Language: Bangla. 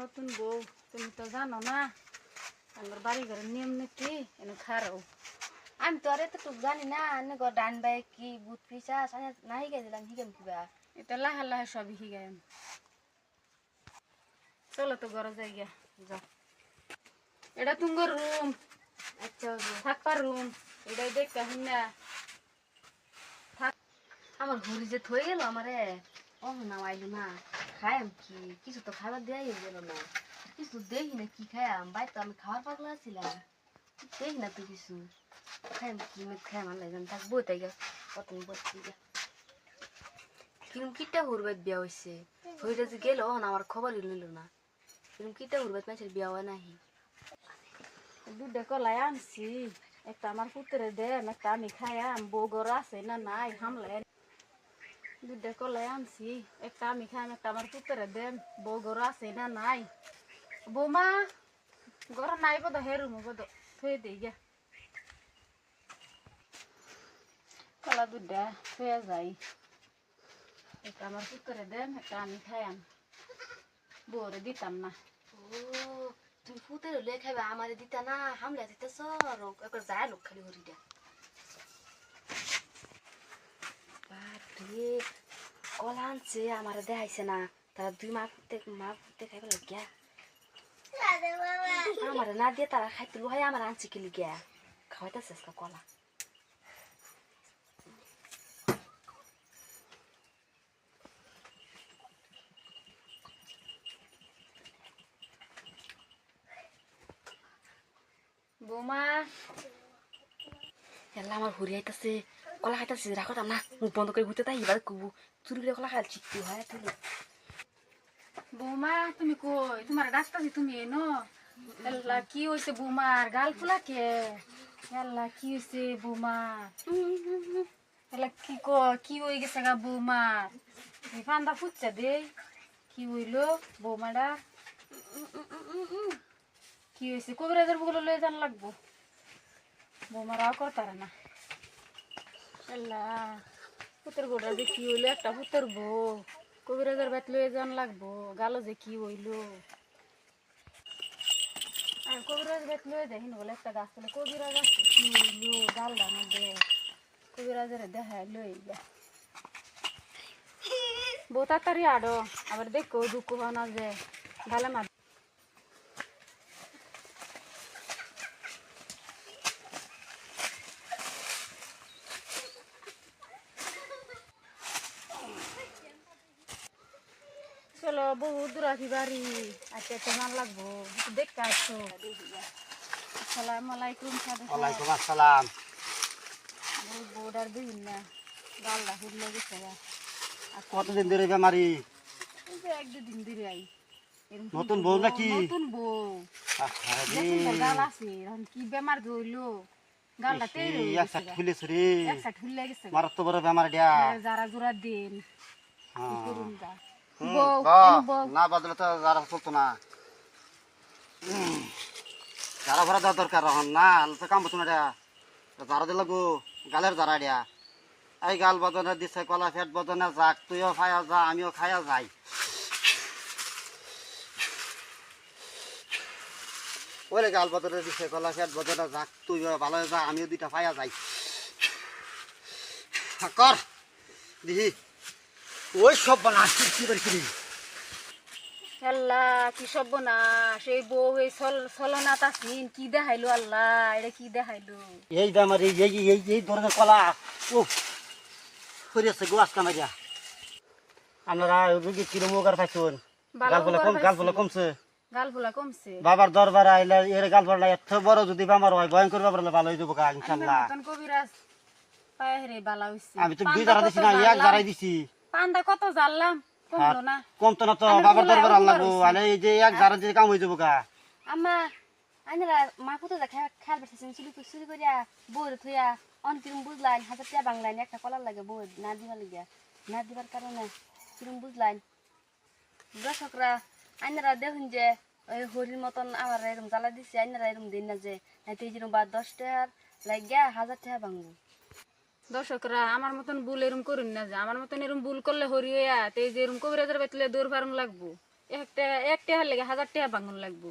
নতুন বউ তুমি তো জানো না। আমার বাড়ি ঘরের নিয়ম নীতি এনে খারাও। আমি তো আর এতটুকু জানি না এনে গো ডান বাই কি বুট পিসা সানে না হিগে দিলাম হিগেম কিবা এটা লাহে লাহে সবই শিখাই চলো তো ঘরে যাই গিয়া যাও। এটা তুঙ্গর রুম। আচ্ছা। থাকবার রুম। এটাই দেখতে না। আমার হরি যে থয়ে গেল আমারে। না আইলো না খায়াম কি কিছু তো খাবার দেয়াই গেল না কিছু দেখি না কি খায়াম বাই তো আমি খাওয়ার পাগলা ছিলাম দেখি না তো কিছু খায়াম কি মেঘ খায়াম আল্লাহ জান থাক বই তাই গা কত বসছি কিরম কিটা হুরবাত বিয়া হয়েছে হইটা যে গেল না আমার খবরই নিল না কিরম কিটা হুরবাত মানুষের বিয়া হয় নাহি দুধে কলাই আনছি একটা আমার পুত্রে দেন একটা আমি খাইয়াম বউ গর আছে না নাই হামলে দুধে কলাই আনছি। একটা আমি খাইম, একটা আমার পুত্রে দেন। বউ গর আছে না নাই। বৌমা গর নাই বদ হেরু মো বদ থুয়ে দিই গিয়া। কলা দুধটা থুয়ে যাই। একটা আমার পুত্রে দেন, একটা আমি খাইয়াম। বউরে দিতাম না। ও, তুমি ফুতের হলে খাইবা, আমারে দিতা না, হামলা দিতে সরক একবার যায় লোক খালি হরিটা কলা আনছে আমারে দেখাইছে না তারা দুই মা ফুটতে মা ফুটতে খাইবে গিয়া আমারে না দিয়ে তারা খাইতে লোহাই আমার আনছে কিলি গিয়া খাওয়াইতেছে আজকে কলা বৌমা এল্লা আমার হরি আইতাছে, কলা খাইতাছে, রাখো না বন্ধ করে ঘুরতে তাই এবার কুবু। চুরি করে কলা খাই চিত্তি হয়, তুই বৌমা, তুমি কই? তোমার ডাক্তারছি তুমি এনো? এল্লা কি হয়েছে বৌমার গাল ফুলা কে এল্লা কি হয়েছে বৌমার এল্লা কি ক, কি হয়ে গেছে গা বৌমার এই ফান্দা ফুটছে দে। কি হইল বৌমাটা? কি হয়েছে কবিরাজের বুগুলো লয়ে যান লাগবো। বৌমারাও করতারে না এল্লা পুতের গোড়া যে কি হইল একটা পুতের বউ কবিরাজের বাত লয়ে যান লাগবো গালো যে কি হইল আর কবিরাজ বাত লয়ে যাই বলে একটা গাছ তুলে কবিরাজ আছে কি হইল গালডা মধ্যে কবিরাজের দেখায় লই যা বউ তাড়াতাড়ি আডো আবার দেখো দুঃখ হয় না যে গালে মার চলো বহুত দূর আছি বাড়ি। আচ্ছা কেমন লাগবো। দেখতে আসছো আসসালামু আলাইকুম ওয়ালাইকুম আসসালাম। বহুত দিন না। গালটা হুড়লে গেছে। কতদিন ধরে বেমারি? এক দুদিন ধরে আই। নতুন বউ নাকি? নতুন বউ। গাল আছে। কি বেমার ধরলো? গালটা তেল একটা। রে। গেছে বড় বেমার দিয়া যারা জোড়া দিন হ্যাঁ। করুন গা। না বদলে তো যারা চলতো না। যারা ভরা দেওয়া দরকার এখন না তো কাম বসতো না দিয়া যারা দিল গো গালের যারা দিয়া এই গাল বদনে দিছে কলা ফেট বদনে যাক তুইও খায়া যা আমিও খায়া যাই। ওরে গাল বদনে দিছে কলা ফেট বদনে যাক তুইও ভালো যা আমিও দুইটা পায়া যাই। কর দিহি। ওই সব বানাস কি করে আল্লাহ কি সব না সেই বউ এই চল চলনা তাসিন কি দেখাইলো আল্লাহ? এটা কি দেখাইলো? এই এই এই এই এই ধরনের কলা ও গো আপনারা রুগী উপকার কম কমছে? গাল কমছে। বাবার দরবার আইলে এর গাল বলে এত বড় যদি বেমার হয় ভয়ঙ্কর হলে ভালো হয়ে যাব কা ইনশাল্লাহ আমি তো দুই জারা দিছি না এক জারাই দিছি। পান্দা কত জানলাম কমলো না। কমতো না তো বাবার দরবার আল্লাহ হইছে। আলে এই যে এক জারা দিয়ে কাম হয়ে যাব কা আম্মা আইনারা মা যা খেয়াল চুরি চুরি করিয়া বউরে থইয়া অন কিরম বুঝলাইন হাজার টাকা বাংলাইন একটা কলার লাগে বউ না দিবার লাগিয়া না দিবার কারণে কিরম বুঝলাইন দর্শকরা আইনারা দেখুন যে ওই হরির মতন আমার এরকম জ্বালা দিচ্ছে আইনারা এরকম দিন না যে নাইতে বা দশ টাকার লাগিয়া হাজার টাকা ভাঙবো। দর্শকরা, আমার মতন ভুল এরম করুন না যে, আমার মতন এরম ভুল করলে হরি হইয়া, তে যে এরম কবিরাজের বেতলে দৌড় ফার্ম লাগবো। একটা একটা হার লেগে হাজার টাকা ভাঙন লাগবো।